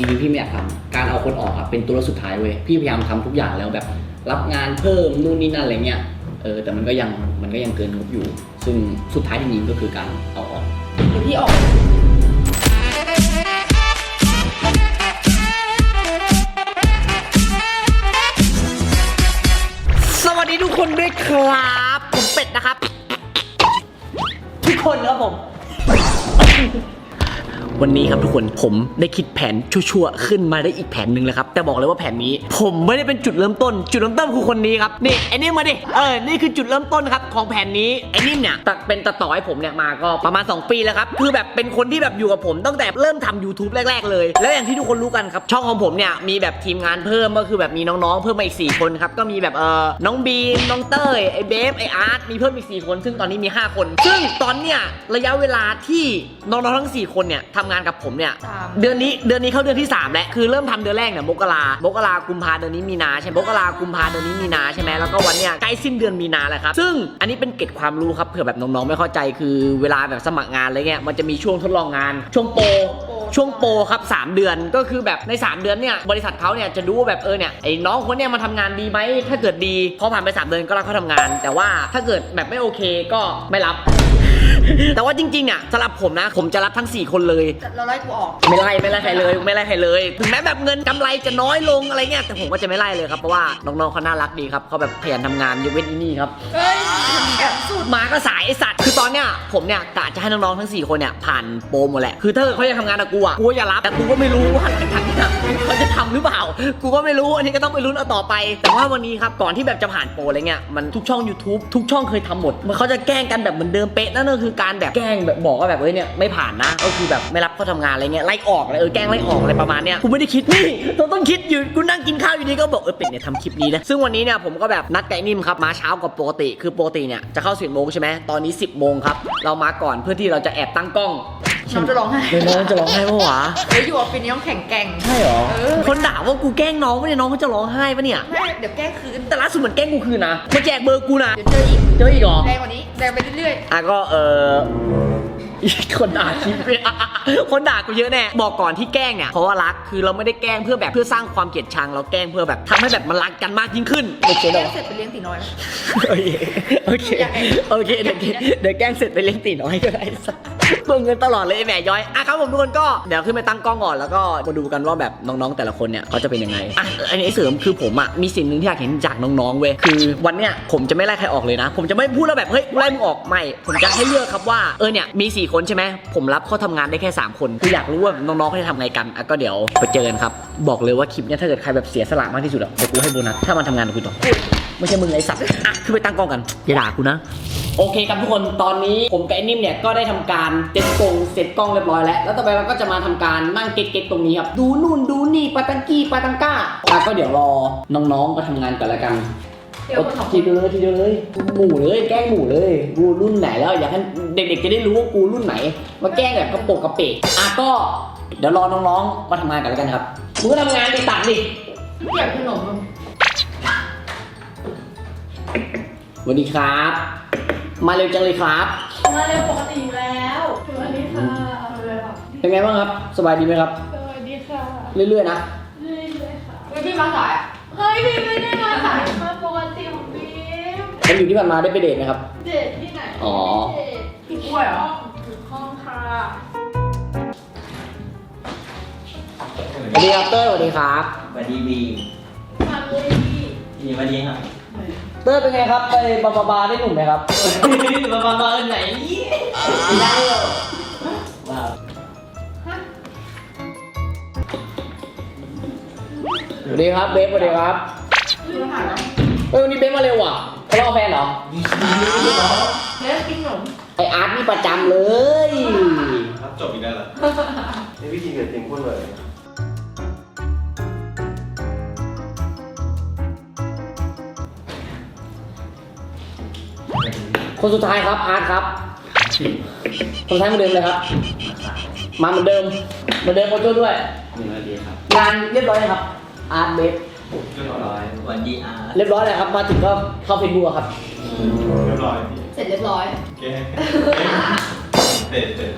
จริงๆพี่ไม่อยากทำการเอาคนออกอะเป็นตัวเลือกสุดท้ายเว้ยพี่พยายามทำทุกอย่างแล้วแบบ รับงานเพิ่มนู่นนี่นั่นอะไรเงี้ยเออแต่มันก็ยังมันก็ยังเกินงบอยู่ ซึ่งสุดท้ายจริงๆก็คือการเอาออกเดี๋ยวพี่ออกสวัสดีทุกคนด้วยครับผมเป็ดนะครับ ทุกคนครับผม วันนี้ครับทุกคนผมได้คิดแผนชั่วๆขึ้นมาได้อีกแผนหนึ่งแล้วครับแต่บอกเลยว่าแผนนี้ ผมไม่ได้เป็นจุดเริ่มต้น จุดเริ่มต้นคือคนนี้ครับนี่ไอ้นี่มาดิเออนี่คือจุดเริ่มต้นครับของแผนนี้ไอ้นี่เนี่ยตัดเป็นตัดต่อให้ผมเนี่ยมาก็ประมาณ 2 ปีแล้วครับคือแบบเป็นคนที่แบบอยู่กับผมตั้งแต่เริ่มทำ YouTube แรก ๆ เลย แล้วอย่างที่ทุกคนรู้กันครับช่องของผมเนี่ยมีแบบทีมงานเพิ่มก็คือแบบมีน้องๆเพิ่มมาอีก4คนครับก็มีแบบเออน้องบีมน้องเต้ยไอ้เบฟไอ้อาร์ตมีเพิ่มอีก4คน ซึ่งตอนนี้มี 5 คน ซึ่งตอนเนี้ยระยะเวลาที่น้องๆทั้ง 4 คนเนี่ยทำงานกับผมเนี่ยสาม เดือนนี้เดือนนี้เข้าเดือนที่ 3 แล้วคือเริ่มทำเดือนแรกเนี่ยมกรามกรากุมภาเดือนนี้มีนาใช่ไหมมกรากุมภาเดือนนี้มีนาใช่ไหมแล้วก็วันเนี้ยใกล้สิ้นเดือนมีนาแล้วครับซึ่งอันนี้เป็นเกร็ดความรู้ครับเผื่อแบบน้องๆไม่เข้าใจคือเวลาแบบสมัครงานอะไรเงี้ยมันจะมีช่วงทดลองงาน ช่วงโปรช่วงโปรครับ3 เดือนก็คือแบบใน 3 เดือนเนี่ยบริษัทเขาเนี่ยจะดูว่าแบบเออเนี่ยไอ้น้องคนเนี่ยมาทำงานดีไหมถ้าเกิดดีพอผ่านไป 3 เดือนก็รับเขาทำงาน แต่ว่าถ้าเกิดแบบไม่โอเคก็ไม่รับ แต่ว่าจริงๆเนี่ยสำหรับผมนะ ผมจะรับทั้ง 4 คนเลย เราไล่กูออกไม่ไล่ไม่ไล่ใครเลยไม่ไล่ใครเลย ถึงแม้แบบเงินกำไรจะน้อยลงอะไรเงี้ยแต่ผมก็จะไม่ไล่เลยครับเพราะว่าน้องๆเขาน่ารักดีครับเขาแบบขยันทำงานยกเว้นอีนี่ครับ เฮ้ยแอบสุดมาก็สายไอสัตว์คือตอนเนี้ยผมเนี่ยกะจะให้น้องๆทั้ง 4 คนเนี่ยผ่านโปรหมดแหละคือถ้าเกิดเขาจะทำงานกับกูอะกูก็จะรับแต่กูก็ไม่รู้ว่าหลังจากเนี้ยเขาจะทำหรือเปล่า กูก็ไม่รู้อันนี้ก็ต้องไปลุ้นเอาต่อไป แต่ว่าวันนี้ครับก่อนที่แบบจะผ่านโปรอะไรเงี้ยมันทุกช่อง YouTube ทุกช่องเคยทำหมดมันเขาจะแกล้งกันแบบเหมือนเดิมเป๊ะนั่นก็คือการแบบแกล้งแบบบอกว่าแบบเอ้ยเนี่ยไม่ผ่านนะ ก็คือแบบไม่รับเขาทำงานอะไรเงี้ยไล่ออกอะไรเออแกล้งไล่ออกอะไรประมาณเนี้ยกูไม่ได้คิดนี่เราต้องคิดอยู่กูนั่งกินข้าวอยู่ดีก็บอกเออเป็ดเนี่ยทำคลิปนี้นะซึ่งวันนี้เนี่ยผมก็แบบนัดไก่นิ่มครับมาเช้ากว่าปกติ คือปกติเนี่ยจะเข้าสิบโมงใช่ไหมตอนนี้ 10โมงครับเรามาก่อนเพื่อที่เราจะแอบตั้งกล้อง น้องจะร้องไห้เดี๋ยวน้องจะร้องไห้ปะวะเฮ้ยอยู่ออฟฟิศนี้ต้องแข่งแกร่ง ใช่เหรอเออ คนด่าว่ากูแกล้งน้องปะเนี่ยน้องเขาจะร้องไห้ปะเนี่ยไม่เดี๋ยวแก้คืนแต่ล่าสุดเหมือนแกล้งกูคืนนะมาแจกเบอร์กูนะเดี๋ยวเจออีกเจออีกเหรอแรงกว่านี้แรงไปเรื่อยอะก็เออ คนด่าคลิปเนี่ยคนด่ากูเยอะแน่บอกก่อนที่แกล้งเนี่ยเพราะว่ารักคือเราไม่ได้แกล้งเพื่อแบบเพื่อสร้างความเกลียดชังเราแกล้งเพื่อแบบทำให้แบบมันรักกันมากยิ่งขึ้นโอเคๆเหรแก้อเสร็จไปเลี้ยงตีน้อยนะโอเค โอเคอยากให้โอเคเดี๋ยวเดี๋ยวแกล้งเสร็จไปเลี้ยงตีน้อยก็ได้สัก เบิ่งเงินตลอดเลยไอ้แหม่ย้อยอะครับผมทุกคนก็เดี๋ยวขึ้นไปตั้งกล้องก่อนแล้วก็มาดูกันว่าแบบน้องๆแต่ละคนเนี่ยเขาจะเป็นยังไงอะอันนี้เสริมคือผมอะมีสิ่งหนึ่งที่อยากเห็นจากน้องๆเว้ยคือวันเนี้ยผมจะไม่ไล่ใครออกเลยนะ ผมจะไม่พูดแล้วแบบเฮ้ยกูไล่มึงออกไม่ผมจะให้เลือกครับว่าเออเนี่ยมี 4 คนใช่ไหมผมรับเขาทำงานได้แค่ 3 คนคืออยากรู้ว่าน้องๆเขาจะทำไงกันอะก็เดี๋ยวไปเจอกันครับบอกเลยว่าคลิปเนี้ยถ้าเกิดใครแบบเสียสละมากที่สุดอะเดี๋ยวกูให้โบนัสถ้ามันทำงานกับกูต่อไม่ใช่มึงไอ้สัตว์อะขึ้นไปตั้งกล้องกันอย่าด่ากูนะ โอเคครับทุกคนตอนนี้ผมกับไอ้นิ่มเนี่ยก็ได้ทำการเซ็ตกล้องเซ็ตกล้องเรียบร้อยแล้ว แล้วต่อไปเราก็จะมาทำการนั่งเก๊กๆตรงนี้ครับ ดูนู่นดูนี่ปาตังกี้ปาตังก้าแล้วก็เดี๋ยวรอน้องๆก็ทำงานกันแล้วกันเดี๋ยวคนสองคทีนเดียวเลยทีเดียวเลยหมู่เลย แกล้งหมู่เลยกูรุ่นไหนแล้วอยากให้เด็กๆจะได้รู้ว่ากูรุ่นไหน มาแกล้งแบบกระโปกกระเปะอะก็เดี๋ยวรอน้องๆมาทำงานกันแล้วกันครับมึงก็ทำงานไปตัดดิเกี่ยวขนมสวัสดีครับ มาเร็วจังเลยครับ มาเร็วปกติอยู่แล้วสวัสดีค่ะเอาเลยค่ะเป็นไงบ้างครับ สบายดีไหมครับ สวัสดีค่ะเรื่อยๆนะ เรื่อยๆค่ะเฮ้ยพี่มาสายอะเฮ้ยพี่ไม่ได้มาขายมาปกติของพี่แล้วอยู่ที่ผ่านมาได้ไปเดทไหมครับ เดทที่ไหนอ๋อ เดทพี่กล้วยเหรอถึงห้องค่ะสวัสดีครับเต้ยสวัสดีครับ สวัสดีบีมาเลยพี่บีมาเลี้ยงอะ เต้ยเป็นไงครับไปบาบาบาได้หนุ่มไหมครับมามามาไหนไม่ได้หรอกว้าวสวัสดีครับเบฟสวัสดีครับพี่มาหาเอ้ยวันนี้เบฟมาเร็วว่ะทะเลาะกับแฟนเหรอเลี้ยงกินขนมไออาร์ตนี่ประจำเลย ครับจบอีกแล้วเหรอนี่พี่กินกับจริงพูดเลย คนสุดท้ายครับอาร์ตครับ คนสุดท้ายเหมือนเดิมเลยครับ มาเหมือนเดิม เหมือนเดิมโอโจ้ด้วยหนึ่งนาทีครับงานเรียบร้อยไหมครับ อาร์ตเบฟเรียบร้อยสวัสดีอาร์ตเรียบร้อยเลยครับ มาถึงก็เข้าเฟซบุ๊กครับ เรียบร้อยพี่เสร็จเรียบร้อยโอเคเด็ดเด็ด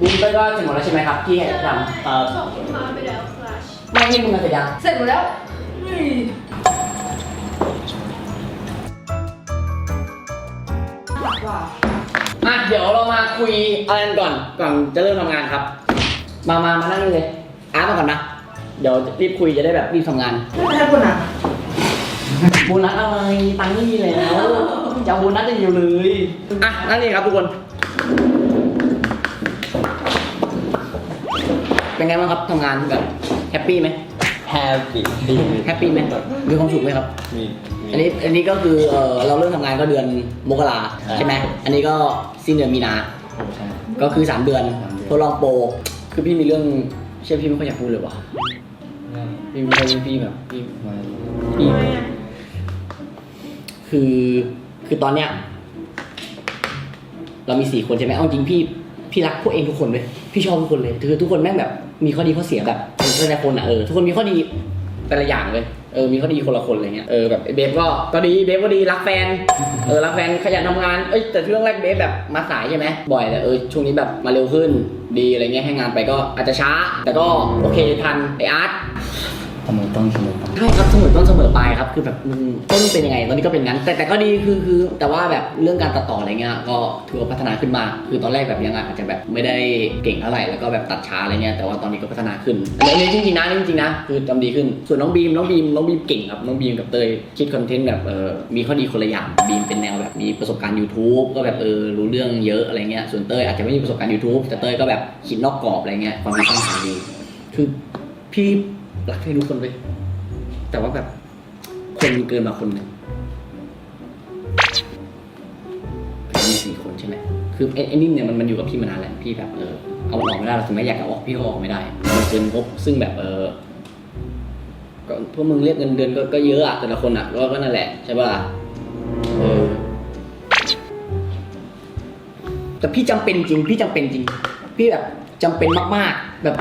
บุญเต้ยก็ถึงหมดแล้วใช่ไหมครับที่ให้ทำเอ่อส่งลูกค้าไปแล้วค่ะไม่นี่มึงมาเสร็จยังเสร็จหมดแล้ว อะเดี๋ยวเรามาคุยอะไรกันก่อนก่อนจะเริ่มทำงานครับ มามามานั่งนี่เลยอาร์ตมาก่อนนะ เดี๋ยวรีบคุยจะได้แบบรีบทำงานไม่ใช่คนอะโบนัสอะไรตังค์ไม่มีแล้วจะเอาโบนัสอย่างเดียวเลยอะนั่นเองครับทุกคน เป็นไงบ้างครับทำงานแบบแฮปปี้ไหมแฮปปี้แฮปปี้ไหมมีความสุขไหมครับ มีมี อันนี้อันนี้ก็คือเออเราเริ่มทำงานก็เดือนมกราใช่ไหมอันนี้ก็สิ้นเดือนมีนา ใช่ ก็คือ 3 เดือนสามเดือน ทดลองโปรคือพี่มีเรื่องเชื่อพี่ไม่ค่อยอยากพูดเลยว่ะพี่ไม่ค่อยพี่แบบพี่พี่คือคือตอนเนี้ยเรามีสี่คนใช่ไหมเอาจริงพี่พี่รักพวกเองทุกคนเลยพี่ชอบทุกคนเลยคือทุกคนแม่งแบบมีข้อดีข้อเสียแบบแต่ละคนอะเออทุกคนมีข้อดีแต่ละอย่างเลย เออมีข้อดีคนละคนอะไรเงี้ยเออแบบเบฟก็ก็ดีเบฟก็ดีรักแฟนเออรักแฟนขยันทำงานเอ้ยแต่เรื่องแรกเบฟแบบมาสายใช่ไหมบ่อยแต่เออช่วงนี้แบบมาเร็วขึ้นดีอะไรเงี้ยให้งานไปก็อาจจะช้า แต่ก็โอเคทันไออาร์ตทำไมต้องเสมอต้น ใช่ครับเสมอต้นเสมอปลายครับคือแบบมึงต้นเป็นยังไงตอนนี้ก็เป็นงั้น แต่แต่ก็ดีคือคือ แต่ว่าแบบเรื่องการตัดต่ออะไรเงี้ยก็ถือว่าพัฒนาขึ้นมา คือตอนแรกแบบยังอาจจะแบบไม่ได้เก่งเท่าไหร่แล้วก็แบบตัดช้าอะไรเงี้ยแต่ว่าตอนนี้ก็พัฒนาขึ้นอันนี้จริงๆนะจริงๆนะคือทำดีขึ้นส่วนน้องบีมน้องบีมน้องบีมเก่งครับน้องบีมกับเตยคิดคอนเทนต์แบบเออมีข้อดีคนละอย่างบีมเป็นแนวแบบมีประสบการณ์ YouTube ก็แบบเออรู้เรื่องเยอะอะไรเงี้ยส่วนเตยอาจจะไม่มีประสบการณ์ YouTube แต่เตยก็แบบคิดนอกกรอบอะไรเงี้ยความคิดสร้างสรรค์ดีคือพี่รักให้ทุกคนเลย แต่ว่าแบบ คนมีเกินมาคนหนึ่งมีสี่คนใช่ไหมคือไอ้ไอ้นี่เนี่ยมันมันอยู่กับพี่มานานแล้วพี่แบบเออเอาออกไม่ได้เราถึงแม้อยากเอาออกพี่ก็ออกไม่ได้มันเกินงบซึ่งแบบเออก็พวกมึงเรียกเงินเดือนก็ก็เยอะอะแต่ละคนอะก็ก็นั่นแหละใช่ป่ะล่ะเออแต่พี่จำเป็นจริง พี่จำเป็นจริง พี่แบบจำเป็นมากๆ แบบ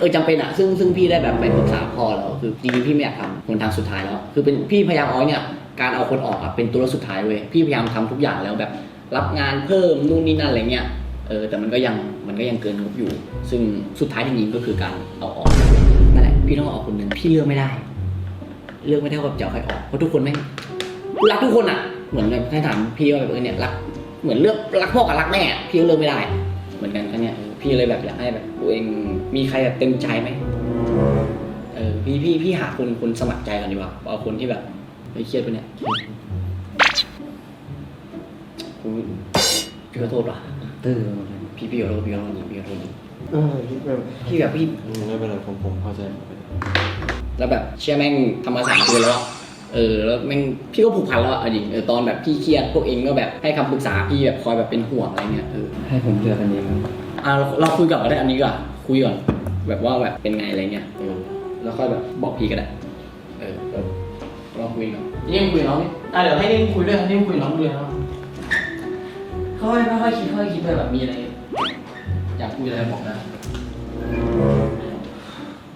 เออจำเป็นอะซึ่งซึ่งพี่ได้แบบไปปรึกษาพ่อแล้วคือจริงๆพี่ไม่อยากทำหนทางสุดท้ายแล้ว คือเป็นพี่พยายามเอาเนี่ยการเอาคนออกอะเป็นตัวเลือกสุดท้ายเว้ยพี่พยายามทำทุกอย่างแล้วแบบ รับงานเพิ่มนู่นนี่นั่นอะไรเงี้ยเออแต่มันก็ยังมันก็ยังเกินงบอยู่ ซึ่งสุดท้ายจริงๆก็คือการเอาออกนั่นแหละพี่ต้องเอาออกคนหนึ่งพี่เลือกไม่ได้ เลือกไม่ได้ว่าจะเอาใครออกเพราะทุกคนแม่รักทุกคนอะเหมือนแบบให้ถามพี่ว่าแบบเออเนี่ยรักเหมือนเลือกรักพ่อกับรักแม่พี่ก็เลือกไม่ได้ เหมือนกันก็เนี่ยเออพี่เลยแบบอยากให้แบบตัวเองมีใครแบบเต็มใจไหมเออพี่พี่พี่หาคนคนสมัครใจก่อนดีกว่าเอาคนที่แบบไม่เครียดไปะเนี่ยกูพี่ขอโทษว่ะตื้อพี่พี่ขอโทษพี่ขอโทษจริงพี่ขอโทษจริงเออคิดแบบพี่แบบพี่ไม่เป็นไรผมผมเข้าใจแล้วแบบเชื่อแม่งทำมาสามเดือนแล้วอะ เออแล้วแม่งพี่ก็ผูกพันแล้วอะเอาจริงเออตอนแบบพี่เครียดพวกเองก็แบบให้คำปรึกษาพี่แบบคอยแบบเป็นห่วงอะไรเงี้ยเออให้ผมเลือกอันนี้มั้งอะเราเราคุยก่อนก็ได้อันนี้ก่อนคุยก่อนแบบว่าแบบเป็นไงอะไรเงี้ยเออแล้วค่อยแบบบอกพี่ก็ได้เออเออลองคุยก่อนนี่มึงคุยกับน้องนี่อะเดี๋ยวให้นี่มึงคุยด้วยนี่มึงคุยกับน้องด้วยนะค่อยค่อยๆคิดค่อยๆคิดไปแบบมีอะไรอยากคุยอะไรบอกนะ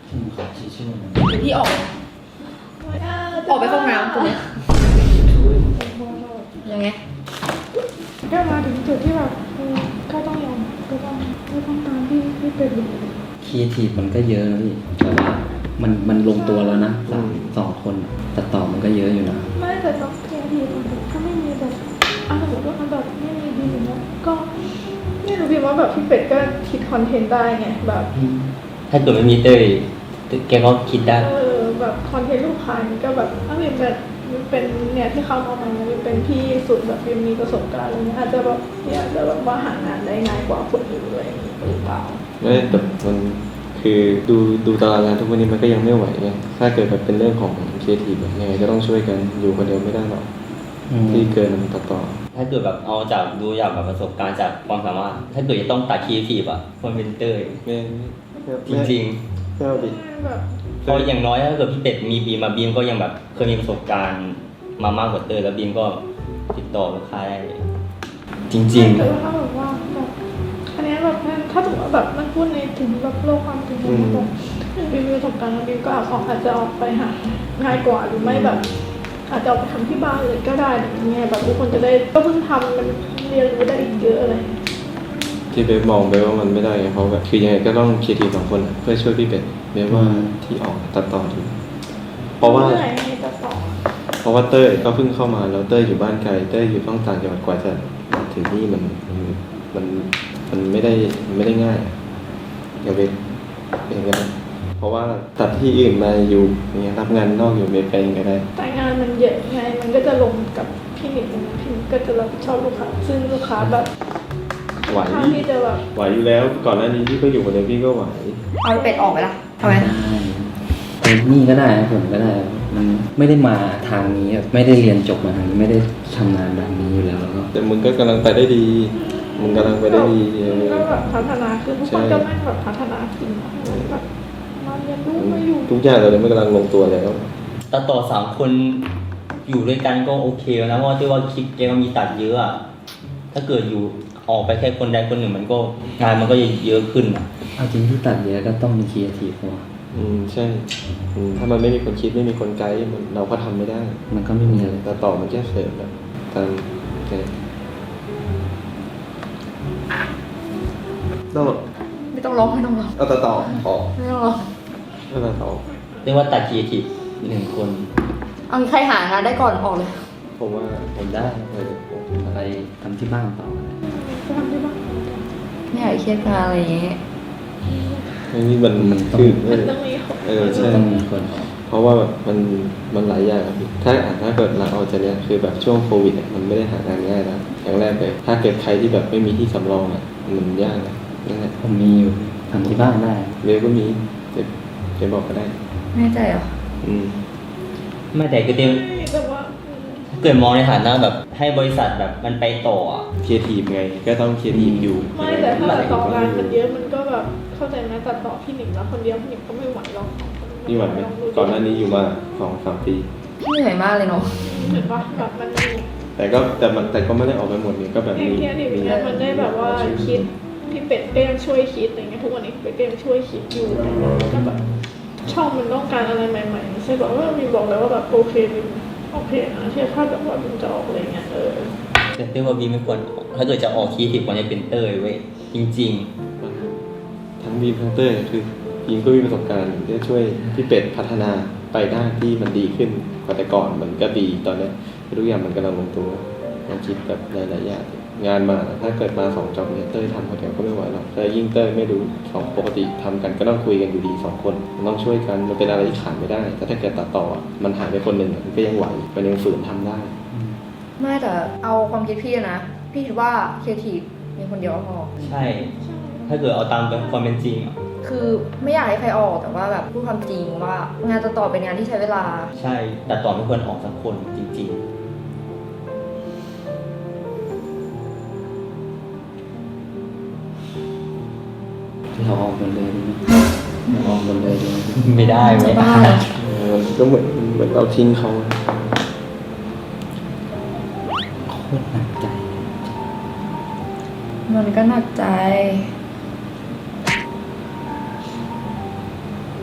ผมขอชี้ชื่อหน่อยเดี๋ยวพี่ออก ออกไปเข้าห้องน้ำตรงเนี้ยยังไงก็มาถึงจุดที่แบบเออก็ต้องยอมก็ต้องก็ต้องตามที่ที่เป็นอยู่ครีเอทีฟมันก็เยอะนะพี่แต่ว่ามันมันลงตัวแล้วนะสามสองคนแต่ต่อมันก็เยอะอยู่นะ ไม่แต่ต้องเทียดีถ้าไม่มีแบบอะสมมติว่ามันแบบไม่มีดีอย่างเงี้ยก็ไม่รู้พี่ว่าแบบพี่เป็ดก็คิดคอนเทนต์ได้ไงแบบ ถ้าเกิดไม่มีเต้ยแกก็คิดได้ เออ แบบคอนเทนต์ลูกค้ามันก็แบบถ้ามีแบบมันเป็นเนี่ยที่เขาเอามาเนี่ยมันเป็นพี่สุดแบบยังมีประสบการณ์อะไรเงี้ยอาจจะแบบเนี่ยอาจจะแบบว่าหางานได้ง่ายกว่าคนอื่นเลยหรือเปล่าไม่แต่มันคือดูดูตารางงานทุกวันนี้มันก็ยังไม่ไหวไงถ้าเกิดแบบเป็นเรื่องของครีเอทีฟแบบยังไงก็ต้องช่วยกันอยู่คนเดียวไม่ได้หรอกที่เกินมันตัดต่อ ถ้าเกิดแบบเอาจากดูจากแบบประสบการณ์จากความสามารถ ถ้าเกิดจะต้องตัดครีเอทีฟอะคนเป็นเตยไม่ไม่จริงไม่เอาดิแบบ ๆเพราะอย่างน้อยถ้าเกิดพี่เป็ดมีบีมมาบีมก็ยังแบบเคยมีประสบการณ์มามากกว่าเตยแล้วบีมก็ติดต่อลูกค้าได้จริง แต่ว่าถ้าแบบว่าแบบอันเนี้ยแบบถ้าถือว่าแบบมันพูดในถึงแบบโลกความเป็นจริงแบบบีมีประสบการณ์แล้วบีก็อาจออกอาจจะออกไปหาง่ายกว่าหรือไม่แบบ อาจจะออกไปทำที่บ้านเลยก็ได้อะไรอย่างเงี้ยแบบทุกคนจะได้ก็เพิ่งทำมันเรียนรู้ได้อีกเยอะอะไรอย่างเงี้ยที่เบสมองเบสว่ามันไม่ได้ไงเพราะแบบคือยังไงก็ต้องเคทีสองคนอะเพื่อช่วยพี่เป็ด เบสว่าอืมที่ออกตัดต่อดีเพราะว่าเหนื่อยให้จะต่อเพราะว่าเต้ยก็เพิ่งเข้ามาแล้วเต้ยอยู่บ้านไกลเต้ยอยู่ต้องต่างจังหวัดกว่าจะมาถึงนี่มันมันมันมันไม่ได้มันไม่ได้ง่ายอะอย่าเบสเป็นอย่างนั้นนะเพราะว่าตัดที่อื่นมาอยู่อย่างเงี้ยรับงานนอกอยู่เบสไปยังไงได้ แต่งานมันเยอะไงมันก็จะลงกับพี่หนิงนะพี่หนิงก็จะรับผิดชอบลูกค้าซึ่งลูกค้าแบบ ไหวค่อนข้างที่จะแบบไหวอยู่แล้ว ก่อนหน้านี้พี่ก็อยู่คนเดียวพี่ก็ไหวเอาเป็ดออกไปละทำไมได้ไปนี่ก็ได้นะผมก็ได้ มันไม่ได้มาทางนี้แบบไม่ได้เรียนจบมาทางนี้ไม่ได้ทำงานแบบนี้อยู่แล้วแล้วก็แต่มึงก็กำลังไปได้ดี มึงกำลังไปได้ดีเออ ก็แบบพัฒนาคือทุกคนก็ไม่แบบพัฒนาจริงอะแบบมาเรียนรู้มาอยู่ ทุกอย่างตอนนี้มันกำลังลงตัวแล้ว ตัดต่อสามคนอยู่ด้วยกันก็โอเคแล้วนะเพราะว่าที่ว่าคลิปแกก็มีตัดเยอะอะถ้าเกิดอยู่ ออกไปแค่คนใดคนหนึ่งมันก็งานมันก็จะเยอะขึ้นอะเอาจริงที่ตัดเยอะก็ต้องมีครีเอทีฟเพราะว่าอืมใช่อืมถ้ามันไม่มีคนคิดไม่มีคนไกด์มันเราก็ทำไม่ได้มันก็ไม่มีอะไรแต่ต่อมันแค่เสริมแบบตามเนี่ยต้องไม่ต้องร้องไม่ต้องร้องเอาต่อต่อออกไม่ต้องร้องเอาต่อต่อเรียกว่าตัดครีเอทีฟหนึ่งคนเอาใครหางานได้ก่อนออกเลย ผมว่าผมได้เอออะไรทำที่บ้านต่อก็ทำได้บ้าง ไม่อยากเครียดงานอะไรอย่างเงี้ยไอ้นี่มันมันต้องคือเอมันอต้องมีเออใช่ต้องมีคนออกเพราะว่าแบบมันมันหลายอย่างอะพี่ถ้าอะถ้าเกิดลาออกจากเนี้ยคือแบบช่วงโควิดเนี่ยมันไม่ได้หางานง่ายนะอย่างแรกเลยถ้าเกิดใครที่แบบไม่มีที่สำรองอะมันยากนะนั่นแหละผมมีอยู่ทำที่บ้านได้เวฟก็มีเดี๋ยวเดี๋ยวบอกก็ได้ แน่ใจเหรออืม ไม่แต่ก็เต็มแต่ว่าถ้าเกิดมองในฐานะแบบ ให้บริษัทแบบมันไปต่ออะครีเอทีฟไง ก็ต้องครีเอทีฟอยู่ไม่แต่ถ้าตัดต่องานมันเยอะมันก็แบบเข้าใจไหมตัดต่อพี่หนิงแล้วคนเดียวพี่หนิงก็ไม่ไหวหรอกนี่หวัดไหมก่อนหน้านี้อยู่มาสองสามปี พี่เหนื่อยมากเลยเนาะเห็นปะแบบมันมีแต่ก็แต่มันแต่ก็ไม่ได้ออกไปหมดนี่ก็แบบไอ้มีเนี้ยดิมีเนี่ยมันได้แบบว่าคิดพี่เป็ดก็ยังช่วยคิดอย่างเงี้ยทุกวันนี้เป็ดก็ยังช่วยคิดอยู่อะไรเงี้ยก็แบบช่องมันต้องการอะไรใหม่ๆไม่ใช่แบบว่ามีบอกแล้วว่าแบบโอเคบิม โอเคนะที่ถ้าแบบว่าบิมจะออกอะไรเงี้ยเออแต่เต้ยว่าบีไม่ควรออกถ้าเกิดจะออกครีเอทีฟควรจะเป็นเต้ยเว้ยจริง ทั้งบีมทั้งเต้ยคือบีมก็มีประสบการณ์ที่จะช่วยพี่เป็ดพัฒนาไปด้านที่มันดีขึ้นกว่าแต่ก่อนมันก็ดีตอนเนี้ยทุกอย่างมันกำลังลงตัวลองคิดแบบหลายๆอย่าง งานมาถ้าเกิดมาสองจอบเนี่ยเต้ยทำคนเดียวก็ไม่ไหวหรอกแต่ยิ่งเต้ยไม่รู้สองปกติทำกันก็ต้องคุยกันอยู่ดีสองคนมันต้องช่วยกันมันเป็นอะไรที่ขาดไม่ได้ แต่ถ้าเกิดตัดต่ออะมันหายไปคนหนึ่งอะมันก็ยังไหวมันยังฝืนทำได้ไม่แต่เอาความคิดพี่นะพี่คิดว่าเครียทีฟมีคนเดียวก็พอๆใช่ ถ้าเกิดเอาตามความเป็นจริงอะคือไม่อยากให้ใครออกแต่ว่าแบบพูดความจริงว่างานตัดต่อเป็นงานที่ใช้เวลา ใช่แต่ต่อไม่ควรออกสักคนจริง เราออกหมดเลยดีไหมเราออกหมดเลยดีไหมๆไม่ได้ไม่ได้ เออมันก็เหมือนเหมือนเราทิ้งเขาอะโคตรหนักใจมันก็หนักใจ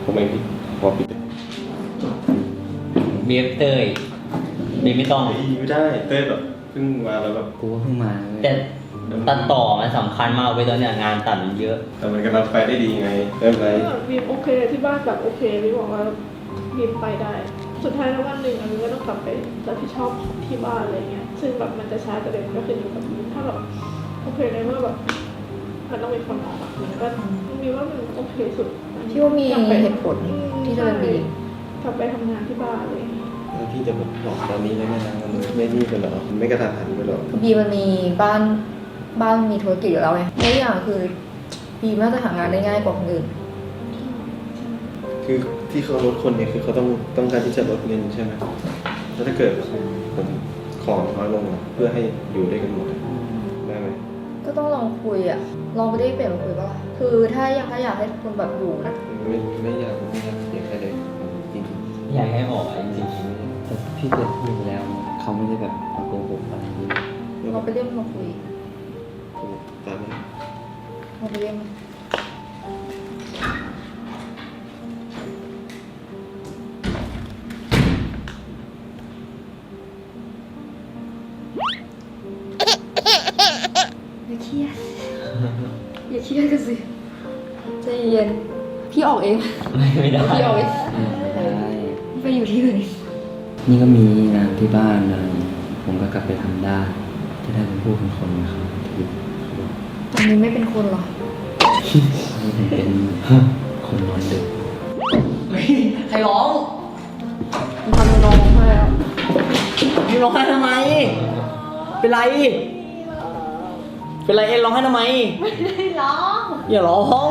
ผมเองพี่พอปิดเบียเต้ยเบียไม่ต้อง ไม่ได้เต้ยแบบเพิ่งมาแล้วแบบกูก็เพิ่งมาเลย แต่ ตัดต่อมันสำคัญมากเว้ยตอนเนี้ยงานตัดมันเยอะ แต่มันกำลังไปได้ดีไงไม่เป็นไรก็บีมโอเคที่บ้านแบบโอเคบีมบอกว่าบีมไปได้ สุดท้ายแล้ววันหนึ่งอะบีมก็ต้องกลับไปรับผิดชอบที่บ้านอะไรเงี้ย ซึ่งแบบมันจะช้าแต่เด็กก็ขึ้นอยู่กับบีมถ้าแบบโอเคในเมื่อแบบมันต้องมีคนออกอะมันก็บีมว่ามันโอเคสุดพี่ว่ามีกลับไปเหตุผลที่จะเป็นบีมกลับไปทำงานที่บ้านเลยแล้วพี่จะบอกตอนนี้เลยไหมนะมันไม่นี่ไปหรอมันไม่กระทันหันไปหรอคือบีมมันมีบ้าน บ้านมีธุรกิจอยู่แล้วไงและอีกอย่างคือบีมน่าจะหางานได้ง่ายกว่าคนอื่น คือที่เขาลดคนเนี่ยคือเขาต้องต้องการที่จะลดเงินใช่ไหมแล้วถ้าเกิดผมขอน้อยลงอะเพื่อให้อยู่ด้วยกันหมดอะได้ไหมก็ต้องลองคุยอะลองไปได้เปลี่ยนคุยป่ะล่ะคือถ้าอยากถ้าอยากให้คนแบบอยู่นะไม่ไม่อยากไม่อยากอยากให้เลยจริงๆไม่อยากให้ออกอะจริงแต่พี่เกิดพูดแล้ว เขาไม่ได้แบบมาโกหกอะไรอย่างนี้เราไปเรียกมันมาคุย ตามนี้เราไปเรียกมันไม่เครียดเครียดกันสิใจเย็นพี่ออกเองไม่ได้พี่ออกเองไม่ได้ไปอยู่ที่อื่นนี่ก็มีงานที่บ้านอะไรผมก็กลับไปทำได้จะได้เป็นผู้เป็นคนนะครับที่ต อนนี้ไม่เป็นคนหรอให้ผมเป็นคนนอนดึกใครร้องทำน้องให้แล้วพี่ร้องไห้ทำไม เป็นไร เป็นไรเอ็นร้องไห้ทำไม ไม่ได้ร้อง อย่าร้อง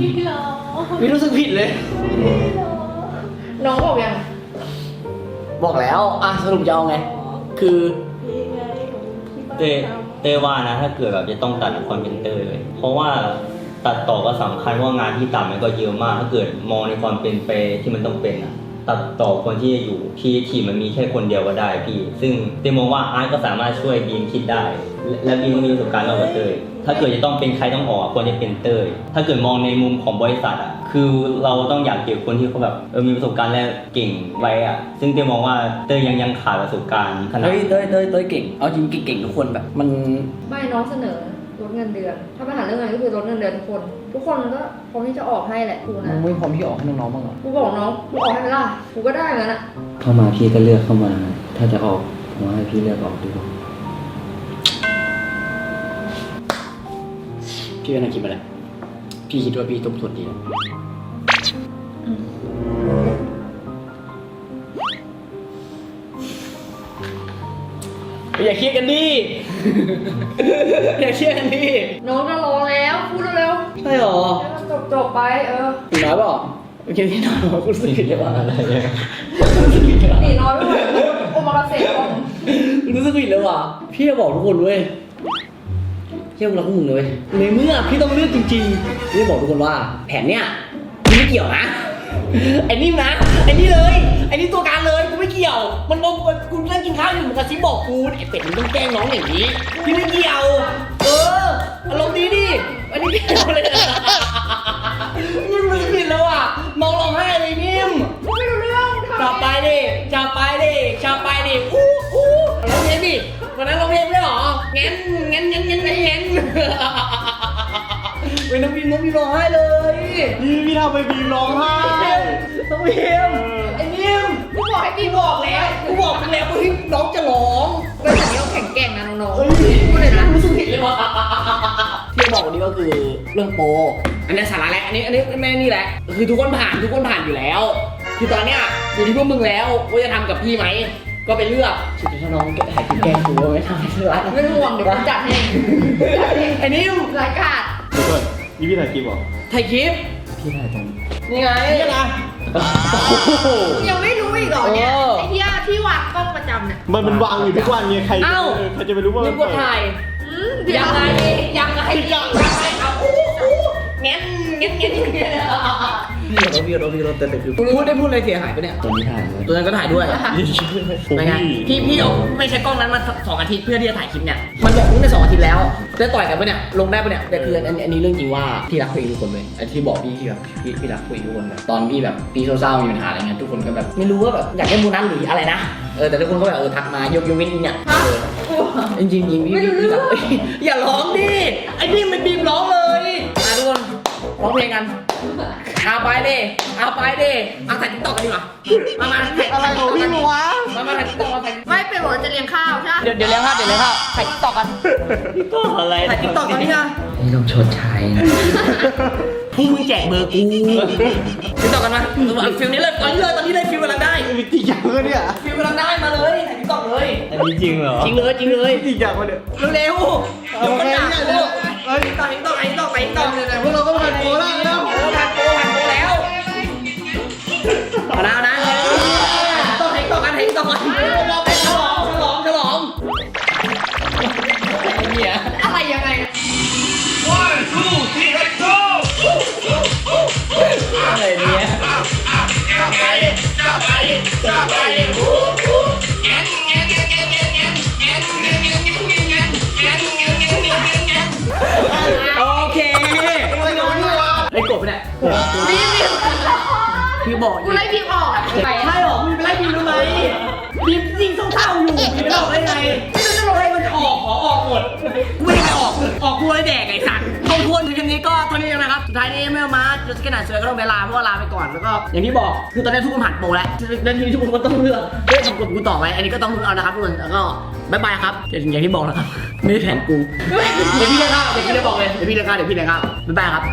ไม่ได้ร้องพี่รู้สึกผิดเลย น้องบอกยัง บอกแล้ว อะสรุปจะเอาไง คือนี่ไงที่บ้านเต้ทำ เต้ว่านะถ้าเกิดแบบจะต้องตัดความเป็นเต้เลย เพราะว่าตัดต่อก็สำคัญว่างานที่ต่ำมันก็เยอะมาก ถ้าเกิดมองในความเป็นไปที่มันต้องเป็นอะตัดต่อคนที่จะอยู่ที่ทีมมันมีแค่คนเดียวก็ได้พี่ ซึ่งเต้มองว่าอาร์ตก็สามารถช่วยบีมคิดได้ และบีมก็มีประสบการณ์มากกว่าเต้ยถ้าเกิดจะต้องเป็นใครต้องออกควรจะเป็นเต้ยถ้าเกิดมองในมุมของบริษัทอะ คือเราต้องอยากเก็บคนที่เขาแบบเออมีประสบการณ์และเก่งไว้อะซึ่งเต้มองว่าเต้ยยังยังขาดประสบการณ์ขนาดเฮ้ยเต้ยเต้ยเต้ยเก่ง เอาจริงเก่งๆทุกคนแบบมันไม่น้องเสนอลดเงินเดือน ถ้าปัญหาเรื่องเงินก็คือลดเงินเดือนทุกคน ทุกคนก็พร้อมที่จะออกให้แหละกูมึนะงไม่พร้อมที่ออกให้น้องๆบ้างเหรอกูบอกน้องกูออกให้ไหมล่ะกูก็ได้เหมือนกันอะเข้ามาพี่ก็เลือกเข้ามา ถ้าจะออกผมว่าให้พี่เลือกออกดีกว่าพี่เป็นนักคิดมาแล้ว พี่คิดว่าพี่ทบทวนดีแล้วอย่าเครียดกันดิ อย่าเครียดกันดิน้องจะรอแล้วพูดเร็วใช่หรอๆให้มันจบจบๆไปเออตีน้อยเปล่าโอเคพี่น้อยบอกคุณรู้สึกผิดเลยว่าอะไรเนี่ยหนีน้อยไม่ไหวโอมากาเสะของรู้สึกผิดเลยว่ะพี่จะบอกทุกคนเว้ย พี่รักกมึงเลยในเมื่อพี่ต้องเลือกจริงๆพี่บอกทุกคนว่าแผนเนี้ยพี่ไม่เกี่ยวนะไอ้นี่นะไอ้นี่เลยไอ้นี่ตัวการเลยกูไม่เกี่ยว มันบอกกูนั่งกินข้าวอยู่มันกระซิบบอกกูไอ้เป็ดมึงต้องแกล้งน้องอย่างนี้พี่ไม่เกี่ยว เอออารมณ์ดีดิอันนี้พี่เอาเลยมึงรู้สึกผิดแล้วอะน้องร้องไห้เลยนิ่มไม่รู้เรื่อง น้องพิมน้องพิมร้องไห้เลยพี่พี่ทำไปบีมร้องไห้น้องพิมไอ้นิ่มกูบอกให้พี่บอกแล้วกูบอกมึงแล้วว่าเฮ้ยน้องจะร้องเรื่องนี้ต้องแข่งแกร่งนะน้องเฮ้ยๆพูดเลยนะรู้สึกผิดเลยว่ะที่บอกวันนี้ก็คือเรื่องโปรอันนี้สาระแหละอันนี้อันนี้ไม่นี่แหละ คือทุกคนผ่านทุกคนผ่านอยู่แล้ว คือตอนเนี้ยอยู่ที่พวกมึงแล้วว่าจะทำกับพี่ไหม ก็ไปเลือกสุดท้ายน้องแกถ่ายคลิปแกล้งกูว่าไม่ทำให้เธอรักไม่ต้องห่วงเดี๋ยวกูจัดให้จัดให้ไอ้นิ่มรายการเดี๋ยวก่อ นนี่พี่ถ่ายคลิปเหรอถ่ายคลิป พี่ถ่ายตรงนี่ไงนี่นะยังไม่รู้อีกเหรอเนี่ยเออ ไอ้ที่ที่วางกล้องประจำเนี่ยมันมันวางอยู่ทุกวันไงใครเอ้าเออใครจะไปรู้ว่านึมักนว่าเปิดถ่าย อืมเดี๋ยวยังไงยังไงยังไงเอาอู้อู้เงี้ยเงี้ยเงี้ยเงี้ย พี่ขอโทษพี่ขอโทษพี่ขอโทษแต่แต่คือพูดได้พูดอะไรเสียหายปะเนี่ยตัวนี้ถ่ายไว้ตัวนั้นก็ถ่ายด้วยเป็นไงพี่พี่เอาไม่ใช้กล้องนั้นมาสองอาทิตย์เพื่อที่จะถ่ายคลิปเนี่ยมันบอกตั้งแต่สองอาทิตย์แล้วจะต่อยกันปะเนี่ยลงได้ปะเนี่ยแต่คืออันอันนี้เรื่องจริงว่าพี่รักคุยทุกคนเลยไอ้ที่บอกพี่ที่แบบพี่พี่รักคุยทุกคนแบบตอนพี่แบบพี่เศร้าๆมีปัญหาอะไรเงี้ยทุกคนก็แบบไม่รู้ว่าแบบอยากได้โบนัสหรืออะไรนะเออแต่ทุกคนก็แบบเออทักมายกยกเว้นอีเนี่ยเออจริงจริงพี่พี่รักอย่าร้องดิไอ้นี่มันบีมร้องเลยอะทุกคนร้องเพลงกัน เอาไปดิเอาไปดิเอาถ่ายติ๊กต็อกกันดีกว่ามามาถ่ายอะไรของพี่วะมามาถ่ายติ๊กต็อกมาถ่ายไม่เป็นบอกว่าจะเลี้ยงข้าวใช่ไหมเดี๋ยวเดี๋ยวเลี้ยงภาพเดี๋ยวเลี้ยงภาพถ่ายติ๊กต็อกกันก็อะไรถ่ายติ๊กต็อกกันนี่ค่ะนี่ต้องชดใช้นะพวกมึงแจกเบอร์กูติ๊กต็อกกันมาฟิลนี้เลยตอนนี้เลยตอนนี้เลยฟิลกำลังได้มีจริงจังเลยเนี่ยฟิลกำลังได้มาเลยถ่ายติ๊กต็อกเลยอันนี้จริงเหรอจริงเลยจริงเลยจริงจังวะเนี่ยเร็วๆเดี๋ยวมันด่ากูติ๊กต็อกติ๊กต็อกติ๊กต็อกติ๊กต็อกไหนๆพวกเรา โอเคไอ้กบเนี่ยพี่บอกอกูยู่ไล่พิมพ์ออกไปใช่หรอมึงไปไล่พิมพ์ทำไมพิมพ์ยิงเศร้าอยู่พิมพ์ไม่อกได้ไงไม่รู้จะลอะไรมาจะออกขอออกหมดไม่ได้ออกออกกูเลยแดกไอ้สัตว์ สุดท้ายนี้ไม่เอามาจะสแกนหนาเสือก็ต้องเวลาเพราะว่าลาไปก่อนแล้วก็อย่างที่บอกคือตอนนี้ทุกคนผ่านโปรแล้วแล้วทีนี้ทุกคนก็ต้องเลือกเลือกทำกดกูต่อไปอันนี้ก็ต้องเอานะครับทุกคนแล้วก็บ๊ายบายครับอย่างที่บอกนะครับไม่ได้แผนกูเดี๋ยวพี่เลี้ยงข้าวเดี๋ยวพี่เลี้ยงบอกเลยเดี๋ยวพี่เลี้ยงข้าวเดี๋ยวพี่เลี้ยงข้าวบ๊ายบายครับ